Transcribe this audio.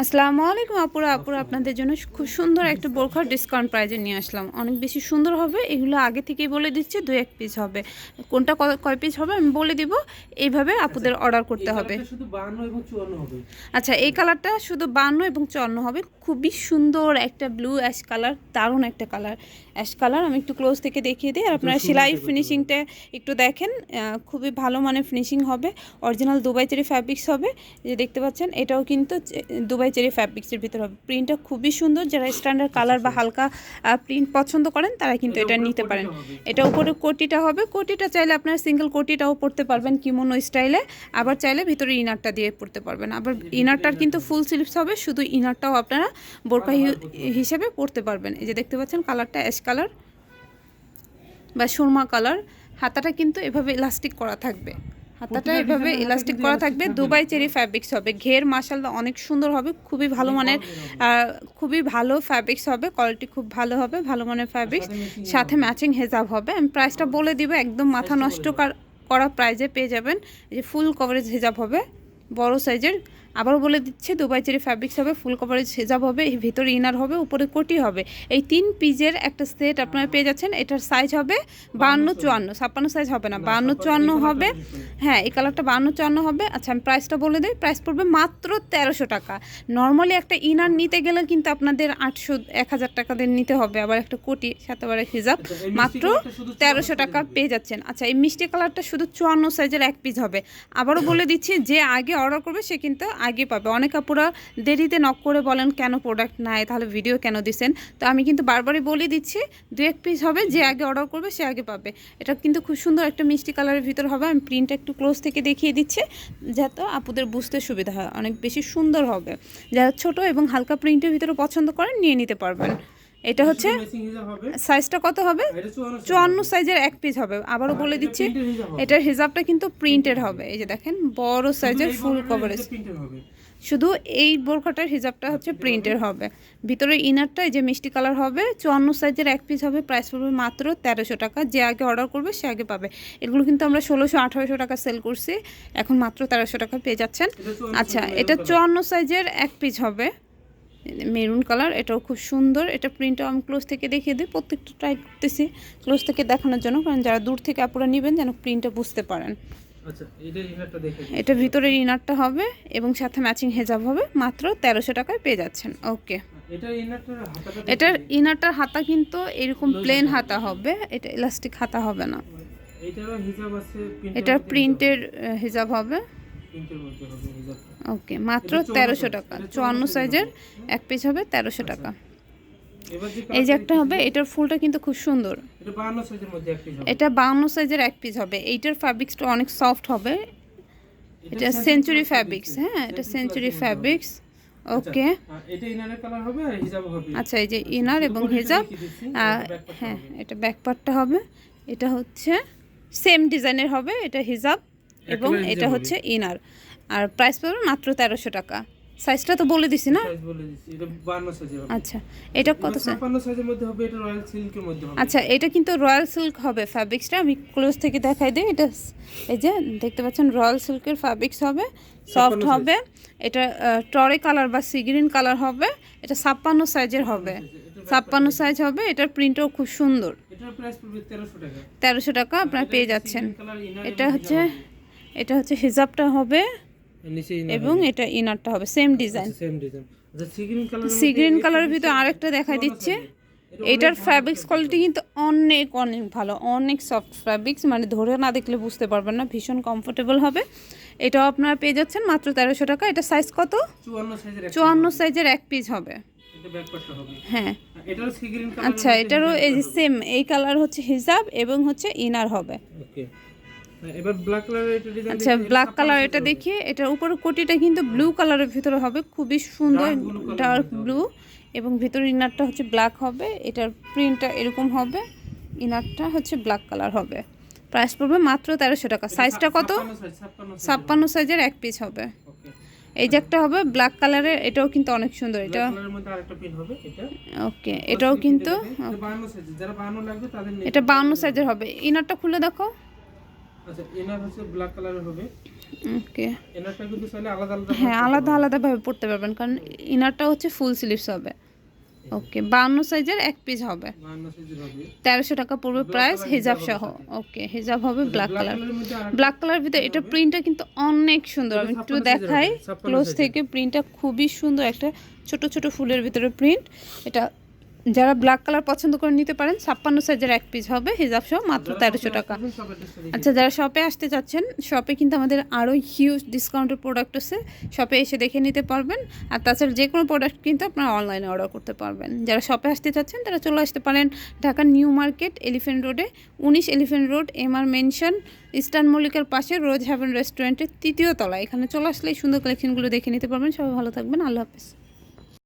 আসসালামু আলাইকুম আপুরা। আপুরা আপনাদের জন্য খুব সুন্দর একটা বোরখার ডিসকাউন্ট প্রাইজে নিয়ে আসলাম। অনেক বেশি সুন্দর হবে। এগুলো আগে থেকেই বলে দিচ্ছি দু এক পিস হবে। কোনটা কয় পিস হবে আমি বলে দিব। এইভাবে আপুদের অর্ডার করতে হবে। কালারটা শুধু 52 এবং 54 হবে। আচ্ছা এই কালারটা শুধু বান্ন এবং চুয়ান্ন হবে। খুবই সুন্দর একটা ব্লু অ্যাশ কালার দারুণ একটা কালার অ্যাশ কালার আমি একটু ক্লোজ থেকে দেখিয়ে দিই আর আপনারা সেলাই ফিনিশিংটা একটু দেখেন খুবই ভালো মানের ফিনিশিং হবে। অরিজিনাল দুবাই চেরি ফ্যাব্রিক্স হবে। যে দেখতে পাচ্ছেন এটাও কিন্তু দুবাই চেরি ফ্যাব্রিক্সের ভিতর হবে। প্রিন্টটা খুবই সুন্দর যারা স্ট্যান্ডার্ড কালার বা হালকা প্রিন্ট পছন্দ করেন তারা কিন্তু এটা নিতে পারেন। এটা উপরে কোটিটা হবে। কোটিটা চাইলে আপনার সিঙ্গেল কোটিটাও পড়তে পারবেন কিমোনো স্টাইলে আবার চাইলে ভিতরে ইনারটা দিয়ে পড়তে পারবেন। আবার ইনারটার কিন্তু ফুল স্লিভস হবে শুধু ইনারটাও আপনারা বোরকা হিসেবে পড়তে পারবেন। এই যে দেখতে পাচ্ছেন কালারটা অ্যাশ কালার বা সুরমা কালার হাতাটা কিন্তু এভাবে ইলাস্টিক করা থাকবে। হাতাটা এভাবে ইলাস্টিক করা থাকবে। দুবাই চেরি ফ্যাব্রিক্স হবে। ঘের মাসাল্লা অনেক সুন্দর হবে খুবই ভালো মানের খুবই ভালো ফ্যাব্রিক্স হবে কোয়ালিটি খুব ভালো হবে ভালো মানের ফ্যাব্রিক্স সাথে ম্যাচিং হেজাব হবে। আমি প্রাইসটা বলে দিব একদম মাথা নষ্ট করা প্রাইজে পেয়ে যাবেন। এই যে ফুল কভারেজ হেজাব হবে বড় সাইজের আবারও বলে দিচ্ছে দুবাই চেরি ফ্যাব্রিক্স হবে ফুল কভারেজ হেজাব হবে ভিতরে ইনার হবে উপরে কোটি হবে। এই তিন পিজের একটা সেট আপনারা পেয়ে যাচ্ছেন এটার সাইজ হবে বান্ন চুয়ান্ন ছাপ্পান্ন সাইজ হবে না বান্ন চুয়ান্ন হবে। হ্যাঁ এই কালারটা বান্ন চুয়ান্ন হবে। আচ্ছা আমি প্রাইসটা বলে দিই প্রাইস পড়বে মাত্র তেরোশো টাকা। নর্মালি একটা ইনার নিতে গেলে কিন্তু আপনাদের আটশো এক হাজার টাকা দিয়ে নিতে হবে আবার একটা কোটি আবার হিজাব। আচ্ছা, মাত্র তেরোশো টাকা পেয়ে যাচ্ছেন। আচ্ছা এই মিষ্টি কালারটা শুধু চুয়ান্ন সাইজের এক পিস হবে। আবারও বলে দিচ্ছি যে আগে অর্ডার করবে সে কিন্তু আগে পাবে। অনেক আপুরা দেরিতে নক করে বলেন, কেন প্রোডাক্ট নাই? তাহলে ভিডিও কেন দিছেন? তো আমি কিন্তু বারবারই বলে দিচ্ছি দু এক পিস হবে, যে আগে অর্ডার করবে সে আগে পাবে। এটা কিন্তু খুব সুন্দর একটা মিষ্টি কালারের ভিতর হবে। আমি প্রিন্টটা একটু ক্লোজ থেকে দেখিয়ে দিচ্ছি, যাতে আপুদের বুঝতে সুবিধা হয়। অনেক বেশি সুন্দর হবে। যারা ছোট এবং হালকা প্রিন্টের ভিতরে পছন্দ করেন, নিয়ে নিতে পারবেন। এটা হচ্ছে সাইজটা কত হবে? আর এটা 54 চুয়ান্ন সাইজের এক পিস হবে। আবারও বলে দিচ্ছি। এটার হিসাবটা কিন্তু প্রিন্টেড হবে। এই যে দেখেন বড় সাইজের ফুল কভারেজ শুধু এই বোরখাটার হিসাবটা হচ্ছে প্রিন্টের হবে। ভিতরে ইনারটা এই যে মিষ্টি কালার হবে চুয়ান্ন সাইজের এক পিস হবে প্রাইস পড়বে মাত্র তেরোশো টাকা। যে আগে অর্ডার করবে সে আগে পাবে। এগুলো কিন্তু আমরা ষোলোশো আঠারোশো টাকা সেল করছি। এখন মাত্র তেরোশো টাকা পেয়ে যাচ্ছেন। আচ্ছা এটা চুয়ান্ন সাইজের এক পিস হবে। মেরুন কালার এটাও খুব সুন্দর। এটা প্রিন্টও আমি ক্লোজ থেকে দেখিয়ে দিই। প্রত্যেকটা ট্রাই করতেছি ক্লোজ থেকে দেখানোর জন্য কারণ যারা দূর থেকে আপনারা নেবেন যেন প্রিন্টটা বুঝতে পারেন। আচ্ছা এটা ভিতরের ইনারটা হবে এবং সাথে ম্যাচিং হেজাব হবে। মাত্র তেরোশো টাকায় পেয়ে যাচ্ছেন। ওকে এটার ইনারটার হাতা কিন্তু এরকম প্লেন হাতা। হবে। এটা ইলাস্টিক হাতা হবে না। এটার প্রিন্টের হিজাব হবে। ওকে মাত্র তেরোশো টাকা। চুয়ান্ন সাইজের এক পিস হবে তেরোশো টাকা। এই যে একটা হবে এটার ফুলটা কিন্তু খুব সুন্দর। এটা 52 সাইজের এক piece হবে। এটা বাউন্ন সাইজের এক পিস হবে। এইটার ফ্যাব্রিক্সটা অনেক সফট হবে। এটা সেঞ্চুরি ফ্যাব্রিক্স হ্যাঁ এটা সেঞ্চুরি ফ্যাব্রিক্স ওকে আচ্ছা, আচ্ছা এই যে ইনার এবং উপরে হেজাব হ্যাঁ এটা ব্যাক পার্টটা হবে। এটা হচ্ছে সেম ডিজাইনের হবে এটা হিজাব এবং এটা হচ্ছে ইনার আর প্রাইস পড়বে মাত্র তেরোশো টাকা। সাইজটা তো বলে দিছি না? Size বলে দিচ্ছি, এটা 52 সাইজের হবে। আচ্ছা এটা কত সাইজ 56 সাইজের মধ্যে হবে, এটা রয়্যাল সিল্কের মধ্যে হবে। আচ্ছা এটা কিন্তু রয়্যাল সিল্ক হবে। ফ্যাব্রিক্সটা আমি ক্লোজ থেকে দেখাই দিই। এটা এই যে দেখতে পাচ্ছেন রয়্যাল সিল্কের ফ্যাব্রিক্স হবে। সফট হবে। এটা টরে কালার বা সিগ্রিন কালার হবে। এটা ছাপ্পান্ন সাইজের হবে। ছাপ্পান্ন সাইজ হবে। এটার প্রিন্টও খুব সুন্দর। এটার প্রাইস পড়বে 1300 টাকা। তেরোশো টাকা আপনারা পেয়ে যাচ্ছেন। এটা হচ্ছে। এটা হচ্ছে হিজাবটা হবে এবং এটা ইনারটা হবে সেম ডিজাইন colour এর সি গ্রিন কালারের ভিতরে আরেকটা চুয়ান্ন দিচ্ছে। এটার ফ্যাব্রিক্স কোয়ালিটি কিন্তু অনেক অনেক ভালো অনেক সফট ফ্যাব্রিক্স মানে ধরে না দেখলে বুঝতে পারবেন না ভীষণ কমফোর্টেবল হবে। এটাও আপনারা পেয়ে যাচ্ছেন মাত্র তেরোশো টাকা। এটা সাইজ কত? 54 সাইজের একটা চুয়ান্ন। সাইজের এক পিস হবে। হ্যাঁ। আচ্ছা এটারও এই যে সেম এই কালার হচ্ছে হিজাব এবং হচ্ছে ইনার হবে. এবার ব্ল্যাক কালারের এটা ডিজাইন আচ্ছা ব্ল্যাক কালার এটা দেখি এটার উপরে কোটিটা কিন্তু ব্লু কালারের ভিতরে হবে খুবই সুন্দর ডার্ক ব্লু এবং ভিতরে ইনারটা হচ্ছে ব্ল্যাক হবে এটার প্রিন্টটা এরকম হবে ইনারটা হচ্ছে ব্ল্যাক কালার হবে। প্রাইস পড়বে মাত্র তেরোশো টাকা। সাইজটা কত? ছাপ্পান্ন সাইজের এক পিস হবে। এই যে একটা হবে ব্ল্যাক কালারের এটাও কিন্তু অনেক সুন্দর এটা ওকে এটাও কিন্তু এটা 52 সাইজ যারা 52 লাগবে তাদের নিতে এটা বাউন্ন সাইজের হবে ইনারটা খুলে দেখো। আচ্ছা এনার হচ্ছে ব্ল্যাক কালারের হবে। ওকে এনারটা কিন্তু চাইলে আলাদা আলাদা হ্যাঁ আলাদা পড়তে পারবেন কারণ ইনারটা হচ্ছে ফুল স্লিভস হবে। ওকে বাউন্ন সাইজের এক পিস হবে। সাইজের টাকা পড়বে প্রাইস হিজাব সহ। ওকে হিজাব হবে ব্ল্যাক কালার ব্ল্যাক কালার ভিতরে এটা প্রিন্টটা কিন্তু অনেক সুন্দর। আমি একটু দেখাই ক্লোজ থেকে প্রিন্টটা খুবই সুন্দর একটা ছোট ছোট ফুলের ভিতরে প্রিন্ট এটা যারা ব্ল্যাক কালার পছন্দ করে নিতে পারেন ছাপ্পান্ন সাইজের এক পিস হবে হিজাব সহ মাত্র তেরোশো টাকা। আচ্ছা যারা শপে আসতে চাচ্ছেন শপে কিন্তু আমাদের আরও হিউজ ডিসকাউন্টের প্রোডাক্ট আছে। শপে এসে দেখে নিতে পারবেন। আর তাছাড়া যে কোনো প্রোডাক্ট কিন্তু আপনারা অনলাইনে অর্ডার করতে পারবেন। যারা শপে আসতে চাচ্ছেন তারা চলে আসতে পারেন ঢাকার নিউ মার্কেট এলিফেন্ট রোডে উনিশ elephant road M R mansion eastern মল্লিকার পাশে রোজ হ্যাভেন রেস্টুরেন্টের তৃতীয় তলা এখানে চলে আসলে সুন্দর কালেকশনগুলো দেখে নিতে পারবেন। সবাই ভালো থাকবেন। আল্লাহ হাফেজ।